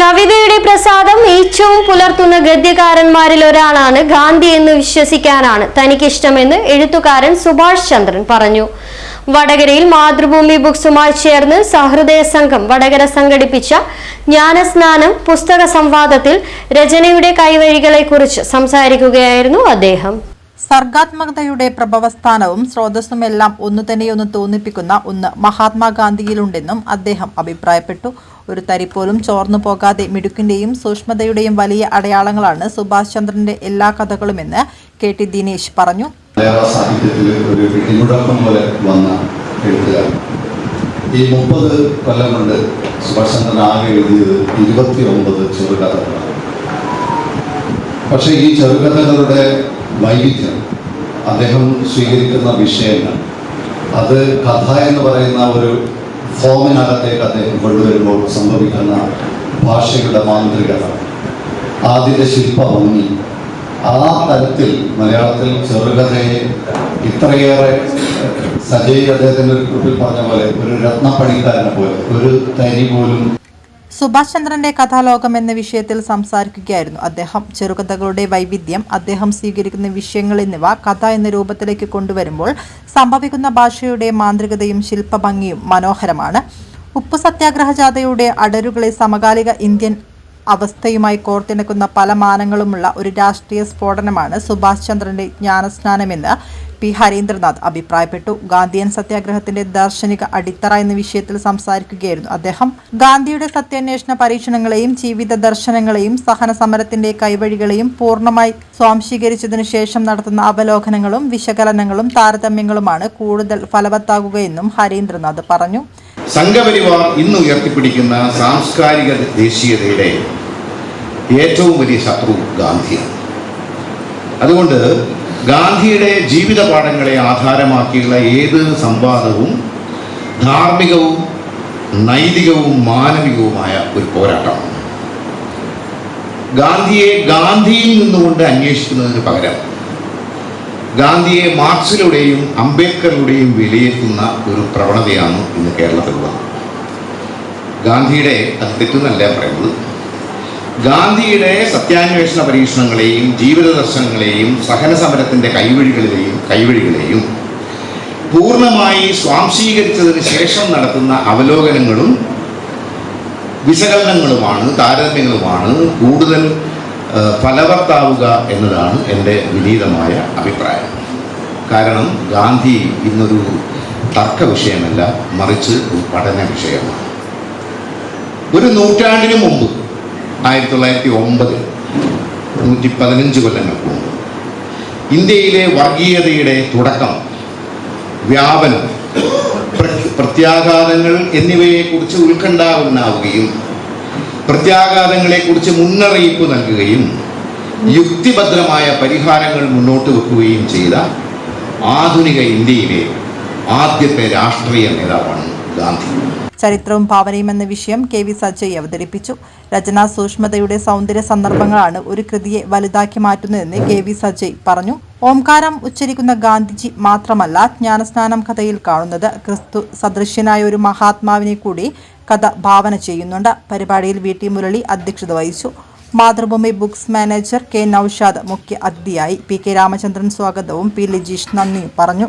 കവിതയുടെ പ്രസാദം ഏറ്റവും പുലർത്തുന്ന ഗദ്യകാരന്മാരിൽ ഒരാളാണ് ഗാന്ധി എന്ന് വിശ്വസിക്കാനാണ് തനിക്കിഷ്ടമെന്ന് എഴുത്തുകാരൻ സുഭാഷ് ചന്ദ്രൻ പറഞ്ഞു. വടകരയിൽ മാതൃഭൂമി ബുക്സുമായി ചേർന്ന് സഹൃദയ സംഘം വടകര സംഘടിപ്പിച്ച ജ്ഞാനസ്നാനം പുസ്തക സംവാദത്തിൽ രചനയുടെ കൈവഴികളെക്കുറിച്ച് സംസാരിക്കുകയായിരുന്നു അദ്ദേഹം. സർഗാത്മകതയുടെ പ്രഭവസ്ഥാനവും സ്രോതസ്സുമെല്ലാം ഒന്നു തന്നെയൊന്ന് തോന്നിപ്പിക്കുന്ന ഒന്ന് മഹാത്മാഗാന്ധിയിലുണ്ടെന്നും അദ്ദേഹം അഭിപ്രായപ്പെട്ടു. ഒരു തരി പോലും ചോർന്നു പോകാതെ മിടുക്കിന്റെയും സൂക്ഷ്മതയുടെയും വലിയ അടയാളങ്ങളാണ് സുഭാഷ് ചന്ദ്രന്റെ എല്ലാ കഥകളുമെന്ന് കെ ടി ദിനേശ് പറഞ്ഞു. മലയാള സാഹിത്യത്തിൽ ഒരു പിടിമുഴക്കം പോലെ വന്ന എഴുത്തുകാരൻ. ഈ മുപ്പത് കൊല്ലം കൊണ്ട് സുഭാഷ് ചന്ദ്രൻ ആകെ എഴുതിയത് ഇരുപത്തി ഒമ്പത് ചെറുകഥകളാണ്. പക്ഷേ ഈ ചെറുകഥകളുടെ വൈവിധ്യം അദ്ദേഹം സ്വീകരിക്കുന്ന വിഷയങ്ങൾ അത് കഥ എന്ന് പറയുന്ന ഒരു ഫോമിനകത്തേക്ക് അദ്ദേഹം കൊണ്ടുവരുമ്പോൾ സംഭവിക്കുന്ന ഭാഷയുടെ മാന്ത്രികത. ആദ്യത്തെ ശില്പഭംഗി. ആ തരത്തിൽ മലയാളത്തിൽ ചെറുകഥയെ ഇത്രയേറെ സജയ് അദ്ദേഹത്തിന്റെ ഒരു കുറിപ്പിൽ പറഞ്ഞ പോലെ ഒരു രത്നപ്പണിക്കാരനെ പോലെ ഒരു തരി പോലും സുഭാഷ് ചന്ദ്രന്റെ കഥാലോകം എന്ന വിഷയത്തിൽ സംസാരിക്കുകയായിരുന്നു അദ്ദേഹം. ചെറുകഥകളുടെ വൈവിധ്യം അദ്ദേഹം സ്വീകരിക്കുന്ന വിഷയങ്ങൾ എന്നിവ കഥ എന്ന രൂപത്തിലേക്ക് കൊണ്ടുവരുമ്പോൾ സംഭവിക്കുന്ന ഭാഷയുടെ മാന്ത്രികതയും ശില്പഭംഗിയും മനോഹരമാണ്. ഉപ്പു സത്യാഗ്രഹ ജാഥയുടെ അടരുകളെ സമകാലിക ഇന്ത്യൻ അവസ്ഥയുമായി കോർത്തിണക്കുന്ന പല മാനങ്ങളുമുള്ള ഒരു രാഷ്ട്രീയ സ്ഫോടനമാണ് സുഭാഷ് ചന്ദ്രന്റെ ജ്ഞാനസ്നാനമെന്ന് പി ഹരീന്ദ്രനാഥ് അഭിപ്രായപ്പെട്ടു. ഗാന്ധിയൻ സത്യാഗ്രഹത്തിന്റെ ദാർശനിക അടിത്തറ എന്ന വിഷയത്തിൽ സംസാരിക്കുകയായിരുന്നു അദ്ദേഹം. ഗാന്ധിയുടെ സത്യാന്വേഷണ പരീക്ഷണങ്ങളെയും ജീവിത ദർശനങ്ങളെയും സഹന സമരത്തിന്റെ കൈവഴികളെയും പൂർണമായി സ്വാംശീകരിച്ചതിനു ശേഷം നടത്തുന്ന അവലോകനങ്ങളും വിശകലനങ്ങളും താരതമ്യങ്ങളുമാണ് കൂടുതൽ ഫലവത്താകുകയെന്നും ഹരീന്ദ്രനാഥ് പറഞ്ഞു. സംഘപരിവാർ ഇന്ന് ഉയർത്തിപ്പിടിക്കുന്ന സാംസ്കാരിക ദേശീയതയുടെ ഏറ്റവും വലിയ ശത്രു ഗാന്ധിയാണ്. അതുകൊണ്ട് ഗാന്ധിയുടെ ജീവിത പാഠങ്ങളെ ആധാരമാക്കിയുള്ള ഏത് സംവാദവും ധാർമ്മികവും നൈതികവും മാനവികവുമായ ഒരു പോരാട്ടമാണ്. ഗാന്ധിയെ ഗാന്ധിയിൽ നിന്നുകൊണ്ട് അന്വേഷിക്കുന്നതിന് പകരം ഗാന്ധിയെ മാർക്സിലൂടെയും അംബേദ്കറിലൂടെയും വിലയിരുത്തുന്ന ഒരു പ്രവണതയാണ് ഇന്ന് കേരളത്തിലുള്ളത്. ഗാന്ധിയുടെ അത് തെറ്റെന്നല്ല പറയുന്നത്. ഗാന്ധിയുടെ സത്യാന്വേഷണ പരീക്ഷണങ്ങളെയും ജീവിത ദർശനങ്ങളെയും സഹന സമരത്തിന്റെ കൈവഴികളിലെയും കൈവഴികളെയും പൂർണമായി സ്വാംശീകരിച്ചതിന് ശേഷം നടത്തുന്ന അവലോകനങ്ങളും വിശകലനങ്ങളുമാണ് താരതമ്യങ്ങളുമാണ് കൂടുതൽ ഫലവത്താവുക എന്നതാണ് എന്റെ വിനീതമായ അഭിപ്രായം. കാരണം ഗാന്ധി ഇന്നൊരു തർക്ക വിഷയമല്ല മറിച്ച് ഒരു പഠന വിഷയമാണ്. ഒരു നൂറ്റാണ്ടിനു മുമ്പ് ആയിരത്തി തൊള്ളായിരത്തി ഒമ്പത് നൂറ്റി പതിനഞ്ച് കൊല്ലങ്ങൾക്ക് ഇന്ത്യയിലെ വർഗീയതയുടെ തുടക്കം വ്യാപനം പ്ര- പ്രത്യാഘാതങ്ങൾ എന്നിവയെക്കുറിച്ച് ഉണ്ടാവുകയും പ്രത്യാഘാതങ്ങളെക്കുറിച്ച് മുന്നറിയിപ്പ് നൽകുകയും യുക്തിഭദ്രമായ പരിഹാരങ്ങൾ മുന്നോട്ട് വെക്കുകയും ചെയ്ത ആധുനിക ഇന്ത്യയിലെ ആദ്യത്തെ രാഷ്ട്രീയ നേതാവാണ് ഗാന്ധി. ചരിത്രവും ഭാവനയും എന്ന വിഷയം കെ വി സജയ് അവതരിപ്പിച്ചു. രചനാ സൂക്ഷ്മതയുടെ സൗന്ദര്യ സന്ദർഭങ്ങളാണ് ഒരു കൃതിയെ വലുതാക്കി മാറ്റുന്നതെന്ന് കെ വി സജയ് പറഞ്ഞു. ഓംകാരം ഉച്ചരിക്കുന്ന ഗാന്ധിജി മാത്രമല്ല ജ്ഞാനസ്നാനം കഥയിൽ കാണുന്നത് ക്രിസ്തു സദൃശ്യനായ ഒരു മഹാത്മാവിനെ കൂടി കഥ ഭാവന ചെയ്യുന്നുണ്ട്. പരിപാടിയിൽ വി ടി മുരളി അധ്യക്ഷത വഹിച്ചു. Mathrubhumi books manager K Noushad മുഖ്യ അതിഥിയായി പി കെ രാമചന്ദ്രൻ സ്വാഗതവും പി ലിജീഷ് നന്ദിയും പറഞ്ഞു.